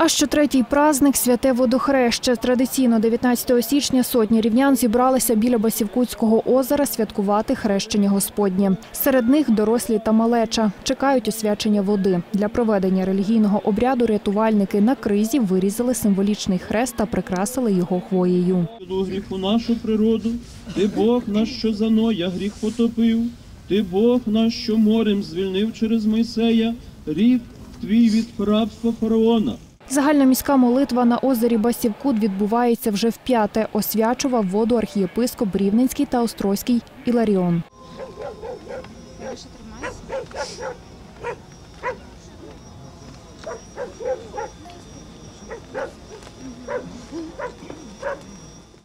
А що третій праздник святе водохреще. Традиційно 19 січня сотні рівнян зібралися біля Басівкутського озера святкувати хрещення Господнє. Серед них дорослі та малеча чекають освячення води. Для проведення релігійного обряду рятувальники на кризі вирізали символічний хрест та прикрасили його хвоєю. Гріху нашу природу, ти Бог наш, що за Ноя гріх потопив, ти Бог наш, що морем звільнив через Мойсея, рід твій від рабства фараона. Загальноміська молитва на озері Басівкут відбувається вже вп'яте. Освячував воду архієпископ Рівненський та Острозький Іларіон.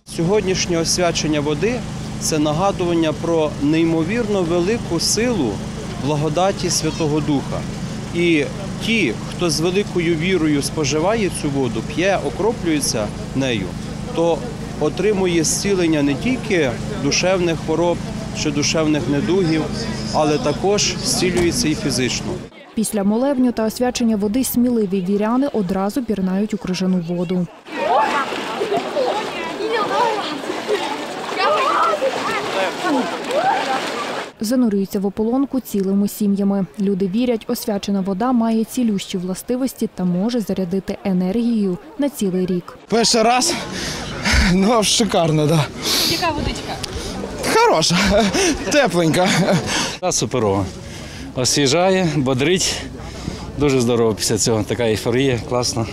Сьогоднішнє освячення води це нагадування про неймовірно велику силу благодаті Святого Духа. І ті, хто з великою вірою споживає цю воду, п'є, окроплюється нею, то отримує зцілення не тільки душевних хвороб чи душевних недугів, але також зцілюється і фізично. Після молебню та освячення води сміливі віряни одразу пірнають у крижану воду. Занурюються в ополонку цілими сім'ями. Люди вірять, освячена вода має цілющі властивості та може зарядити енергією на цілий рік. Перший раз, ну шикарно, да. Яка водичка? Хороша, тепленька. Та суперова. Освіжає, бодрить. Дуже здорово після цього. Така ейфорія, класно.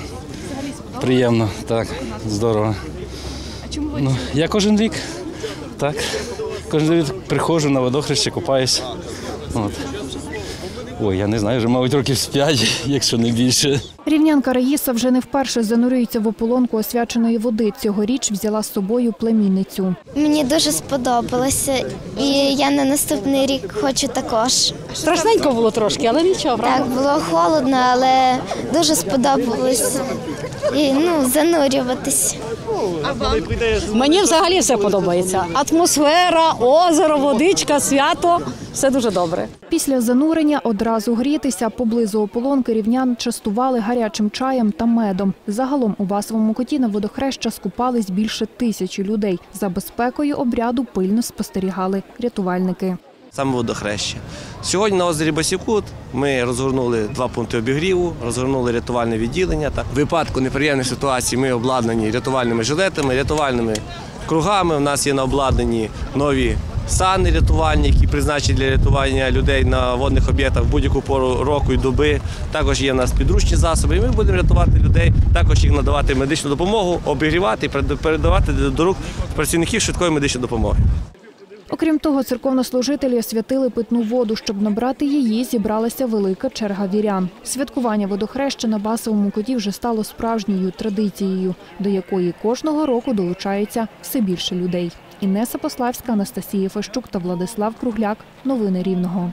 Приємно, так, здорово. А чому ви Ну, я кожен рік, так. Кожен день приходжу на водохреще, купаюсь. От. Ой, я не знаю, вже, мабуть, років з п'ять, якщо не більше. Рівнянка Раїса вже не вперше занурюється в ополонку освяченої води. Цьогоріч взяла з собою племінницю. Мені дуже сподобалося, і я на наступний рік хочу також. страшненько було трошки, але нічого, правда? Так, було холодно, але дуже сподобалось і, ну, занурюватись. Мені взагалі все подобається. Атмосфера, озеро, водичка, свято все дуже добре. Після занурення одразу грітися поблизу ополонки рівнян частували гарячим чаєм та медом. Загалом у басовому коті на водохреща скупались більше тисячі людей. За безпекою обряду пильно спостерігали рятувальники. саме водохреще. Сьогодні на озері Басікут ми розгорнули два пункти обігріву, розгорнули рятувальне відділення. Та в випадку неприємних ситуацій ми обладнані рятувальними жилетами, рятувальними кругами. У нас є на обладнанні нові сани рятувальні, які призначені для рятування людей на водних об'єктах в будь-яку пору року і доби. Також є в нас підручні засоби. І ми будемо рятувати людей, також їх надавати медичну допомогу, обігрівати і передавати до рук працівників швидкої медичної допомоги. Окрім того, церковнослужителі освятили питну воду. Щоб набрати її, зібралася велика черга вірян. Святкування водохреща на басовому коті вже стало справжньою традицією, до якої кожного року долучається все більше людей. Інеса Пославська, Анастасія Фащук та Владислав Кругляк. Новини Рівного.